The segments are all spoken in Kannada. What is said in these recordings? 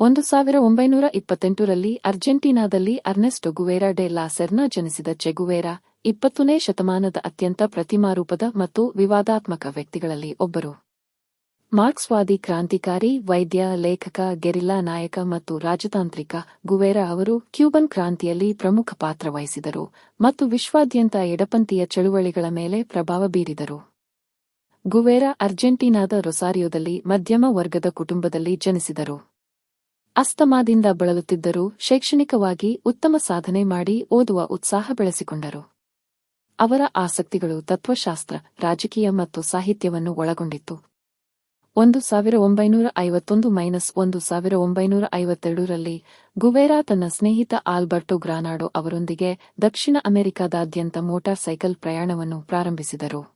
ಒಂದು ಸಾವಿರ ಒಂಬೈನೂರ ಇಪ್ಪತ್ತೆಂಟರಲ್ಲಿ ಅರ್ಜೆಂಟೀನಾದಲ್ಲಿ ಅರ್ನೆಸ್ಟೊ ಗುವೇರಾ ಡೆ ಲಾಸೆರ್ನ ಜನಿಸಿದ ಚೆಗುವೇರಾ ಇಪ್ಪತ್ತನೇ ಶತಮಾನದ ಅತ್ಯಂತ ಪ್ರತಿಮಾರೂಪದ ಮತ್ತು ವಿವಾದಾತ್ಮಕ ವ್ಯಕ್ತಿಗಳಲ್ಲಿ ಒಬ್ಬರು. ಮಾರ್ಕ್ಸ್ವಾದಿ ಕ್ರಾಂತಿಕಾರಿ, ವೈದ್ಯ, ಲೇಖಕ, ಗೆರಿಲ್ಲಾ ನಾಯಕ ಮತ್ತು ರಾಜತಾಂತ್ರಿಕ ಗುವೇರಾ ಅವರು ಕ್ಯೂಬನ್ ಕ್ರಾಂತಿಯಲ್ಲಿ ಪ್ರಮುಖ ಪಾತ್ರ ವಹಿಸಿದರು ಮತ್ತು ವಿಶ್ವಾದ್ಯಂತ ಎಡಪಂಥೀಯ ಚಳುವಳಿಗಳ ಮೇಲೆ ಪ್ರಭಾವ ಬೀರಿದರು. ಗುವೇರಾ ಅರ್ಜೆಂಟೀನಾದ ರೊಸಾರಿಯೋದಲ್ಲಿ ಮಧ್ಯಮ ವರ್ಗದ ಕುಟುಂಬದಲ್ಲಿ ಜನಿಸಿದರು. ಅಸ್ತಮಾದಿಂದ ಬಳಲುತ್ತಿದ್ದರೂ ಶೈಕ್ಷಣಿಕವಾಗಿ ಉತ್ತಮ ಸಾಧನೆ ಮಾಡಿ ಓದುವ ಉತ್ಸಾಹ ಬೆಳೆಸಿಕೊಂಡರು. ಅವರ ಆಸಕ್ತಿಗಳು ತತ್ವಶಾಸ್ತ್ರ, ರಾಜಕೀಯ ಮತ್ತು ಸಾಹಿತ್ಯವನ್ನು ಒಳಗೊಂಡಿತ್ತು. ಒಂದು ಸಾವಿರ ಒಂಬೈನೂರ ಐವತ್ತೊಂದು ಮೈನಸ್ ಒಂದು ಸಾವಿರ ಒಂಬೈನೂರ ಐವತ್ತೆರಡರಲ್ಲಿ ಗುವೇರಾ ತನ್ನ ಸ್ನೇಹಿತ ಆಲ್ಬರ್ಟೊ ಗ್ರಾನಾಡೋ ಅವರೊಂದಿಗೆ ದಕ್ಷಿಣ ಅಮೆರಿಕಾದಾದ್ಯಂತ ಮೋಟಾರ್ ಸೈಕಲ್ ಪ್ರಯಾಣವನ್ನು ಪ್ರಾರಂಭಿಸಿದರು.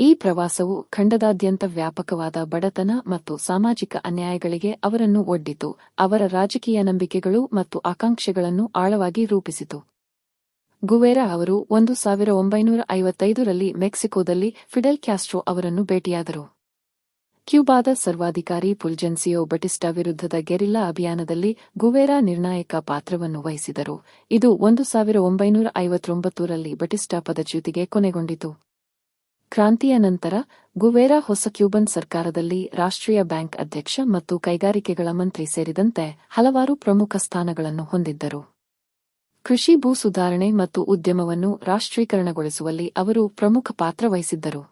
ಈ ಪ್ರವಾಸವು ಖಂಡದಾದ್ಯಂತ ವ್ಯಾಪಕವಾದ ಬಡತನ ಮತ್ತು ಸಾಮಾಜಿಕ ಅನ್ಯಾಯಗಳಿಗೆ ಅವರನ್ನು ಒಡ್ಡಿತು, ಅವರ ರಾಜಕೀಯ ನಂಬಿಕೆಗಳು ಮತ್ತು ಆಕಾಂಕ್ಷೆಗಳನ್ನು ಆಳವಾಗಿ ರೂಪಿಸಿತು. ಗುವೇರಾ ಅವರು ಒಂದು ಸಾವಿರ ಒಂಬೈನೂರ ಐವತ್ತೈದರಲ್ಲಿ ಮೆಕ್ಸಿಕೋದಲ್ಲಿ ಫಿಡೆಲ್ ಕ್ಯಾಸ್ಟ್ರೋ ಅವರನ್ನು ಭೇಟಿಯಾದರು. ಕ್ಯೂಬಾದ ಸರ್ವಾಧಿಕಾರಿ ಪುಲ್ಜೆನ್ಸಿಯೋ ಬಟಿಸ್ಟಾ ವಿರುದ್ಧದ ಗೆರಿಲ್ಲಾ ಅಭಿಯಾನದಲ್ಲಿ ಗುವೇರಾ ನಿರ್ಣಾಯಕ ಪಾತ್ರವನ್ನು ವಹಿಸಿದರು. ಇದು ಒಂದು ಸಾವಿರ ಒಂಬೈನೂರ ಐವತ್ತೊಂಬತ್ತರಲ್ಲಿ ಬಟಿಸ್ಟಾ ಪದಚ್ಯುತಿಗೆ ಕೊನೆಗೊಂಡಿತು. ಕ್ರಾಂತಿಯ ನಂತರ ಗುವೇರಾ ಹೊಸ ಕ್ಯೂಬನ್ ಸರ್ಕಾರದಲ್ಲಿ ರಾಷ್ಟ್ರೀಯ ಬ್ಯಾಂಕ್ ಅಧ್ಯಕ್ಷ ಮತ್ತು ಕೈಗಾರಿಕೆಗಳ ಮಂತ್ರಿ ಸೇರಿದಂತೆ ಹಲವಾರು ಪ್ರಮುಖ ಸ್ಥಾನಗಳನ್ನು ಹೊಂದಿದ್ದರು. ಕೃಷಿ ಭೂ ಸುಧಾರಣೆ ಮತ್ತು ಉದ್ಯಮವನ್ನು ರಾಷ್ಟ್ರೀಕರಣಗೊಳಿಸುವಲ್ಲಿ ಅವರು ಪ್ರಮುಖ ಪಾತ್ರ ವಹಿಸಿದ್ದರು.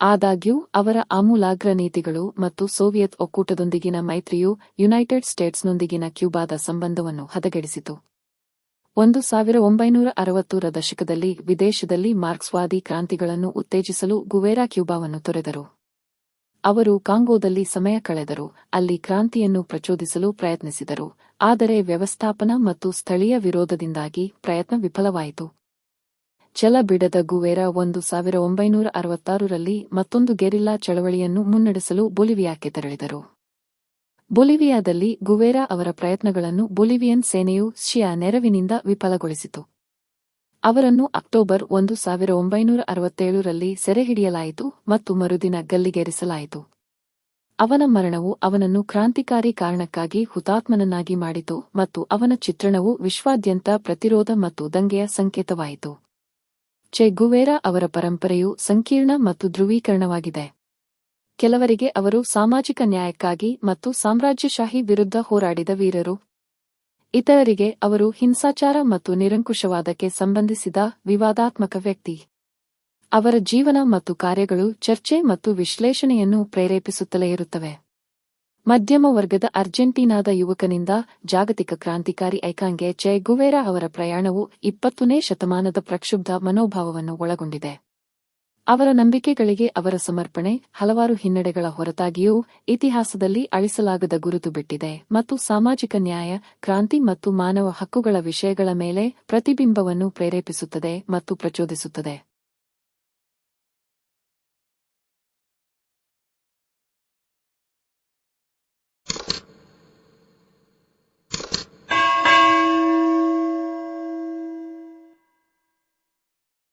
ಆದಾಗ್ಯೂ, ಅವರ ಆಮೂಲಾಗ್ರ ನೀತಿಗಳು ಮತ್ತು ಸೋವಿಯತ್ ಒಕ್ಕೂಟದೊಂದಿಗಿನ ಮೈತ್ರಿಯು ಯುನೈಟೆಡ್ ಸ್ಟೇಟ್ಸ್ನೊಂದಿಗಿನ ಕ್ಯೂಬಾದ ಸಂಬಂಧವನ್ನು ಹದಗೆಡಿಸಿತು. ಒಂದು ಸಾವಿರ ಒಂಬೈನೂರ ಅರವತ್ತರ ದಶಕದಲ್ಲಿ ವಿದೇಶದಲ್ಲಿ ಮಾರ್ಕ್ಸ್ವಾದಿ ಕ್ರಾಂತಿಗಳನ್ನು ಉತ್ತೇಜಿಸಲು ಗುವೇರಾ ಕ್ಯೂಬಾವನ್ನು ತೊರೆದರು. ಅವರು ಕಾಂಗೋದಲ್ಲಿ ಸಮಯ ಕಳೆದರು, ಅಲ್ಲಿ ಕ್ರಾಂತಿಯನ್ನು ಪ್ರಚೋದಿಸಲು ಪ್ರಯತ್ನಿಸಿದರು, ಆದರೆ ವ್ಯವಸ್ಥಾಪನ ಮತ್ತು ಸ್ಥಳೀಯ ವಿರೋಧದಿಂದಾಗಿ ಪ್ರಯತ್ನ ವಿಫಲವಾಯಿತು. ಛಲ ಬಿಡದ ಗುವೇರಾ ಒಂದು ಸಾವಿರ ಒಂಬೈನೂರ ಅರವತ್ತಾರರಲ್ಲಿ ಮತ್ತೊಂದು ಗೆರಿಲ್ಲಾ ಚಳವಳಿಯನ್ನು ಮುನ್ನಡೆಸಲು ಬೊಲಿವಿಯಾಕ್ಕೆ ತೆರಳಿದರು. ಬೊಲಿವಿಯಾದಲ್ಲಿ ಗುವೇರಾ ಅವರ ಪ್ರಯತ್ನಗಳನ್ನು ಬೊಲಿವಿಯನ್ ಸೇನೆಯು ಶಿಯಾ ನೆರವಿನಿಂದ ವಿಫಲಗೊಳಿಸಿತು. ಅವರನ್ನು ಅಕ್ಟೋಬರ್ ಒಂದು ಸಾವಿರ ಒಂಬೈನೂರ ಅರವತ್ತೇಳರಲ್ಲಿ ಸೆರೆಹಿಡಿಯಲಾಯಿತು ಮತ್ತು ಮರುದಿನ ಗಲ್ಲಿಗೇರಿಸಲಾಯಿತು. ಅವನ ಮರಣವು ಅವನನ್ನು ಕ್ರಾಂತಿಕಾರಿ ಕಾರಣಕ್ಕಾಗಿ ಹುತಾತ್ಮನನ್ನಾಗಿ ಮಾಡಿತು ಮತ್ತು ಅವನ ಚಿತ್ರಣವು ವಿಶ್ವಾದ್ಯಂತ ಪ್ರತಿರೋಧ ಮತ್ತು ದಂಗೆಯ ಸಂಕೇತವಾಯಿತು. ಚೆ ಗುವೇರಾ ಅವರ ಪರಂಪರೆಯು ಸಂಕೀರ್ಣ ಮತ್ತು ಧ್ರುವೀಕರಣವಾಗಿದೆ. ಕೆಲವರಿಗೆ ಅವರು ಸಾಮಾಜಿಕ ನ್ಯಾಯಕ್ಕಾಗಿ ಮತ್ತು ಸಾಮ್ರಾಜ್ಯಶಾಹಿ ವಿರುದ್ಧ ಹೋರಾಡಿದ ವೀರರು. ಇತರರಿಗೆ ಅವರು ಹಿಂಸಾಚಾರ ಮತ್ತು ನಿರಂಕುಶವಾದಕ್ಕೆ ಸಂಬಂಧಿಸಿದ ವಿವಾದಾತ್ಮಕ ವ್ಯಕ್ತಿ. ಅವರ ಜೀವನ ಮತ್ತು ಕಾರ್ಯಗಳು ಚರ್ಚೆ ಮತ್ತು ವಿಶ್ಲೇಷಣೆಯನ್ನು ಪ್ರೇರೇಪಿಸುತ್ತಲೇ ಇರುತ್ತವೆ. ಮಧ್ಯಮ ವರ್ಗದ ಅರ್ಜೆಂಟೀನಾದ ಯುವಕನಿಂದ ಜಾಗತಿಕ ಕ್ರಾಂತಿಕಾರಿ ಐಕಾಂಗೆ ಚೆ ಗುವೇರಾ ಅವರ ಪ್ರಯಾಣವು ಇಪ್ಪತ್ತನೇ ಶತಮಾನದ ಪ್ರಕ್ಷುಬ್ಧ ಮನೋಭಾವವನ್ನು ಒಳಗೊಂಡಿದೆ. ಅವರ ನಂಬಿಕೆಗಳಿಗೆ ಅವರ ಸಮರ್ಪಣೆ ಹಲವಾರು ಹಿನ್ನಡೆಗಳ ಹೊರತಾಗಿಯೂ ಇತಿಹಾಸದಲ್ಲಿ ಅಳಿಸಲಾಗದ ಗುರುತು ಬಿಟ್ಟಿದೆ ಮತ್ತು ಸಾಮಾಜಿಕ ನ್ಯಾಯ, ಕ್ರಾಂತಿ ಮತ್ತು ಮಾನವ ಹಕ್ಕುಗಳ ವಿಷಯಗಳ ಮೇಲೆ ಪ್ರತಿಬಿಂಬವನ್ನು ಪ್ರೇರೇಪಿಸುತ್ತದೆ ಮತ್ತು ಪ್ರಚೋದಿಸುತ್ತದೆ.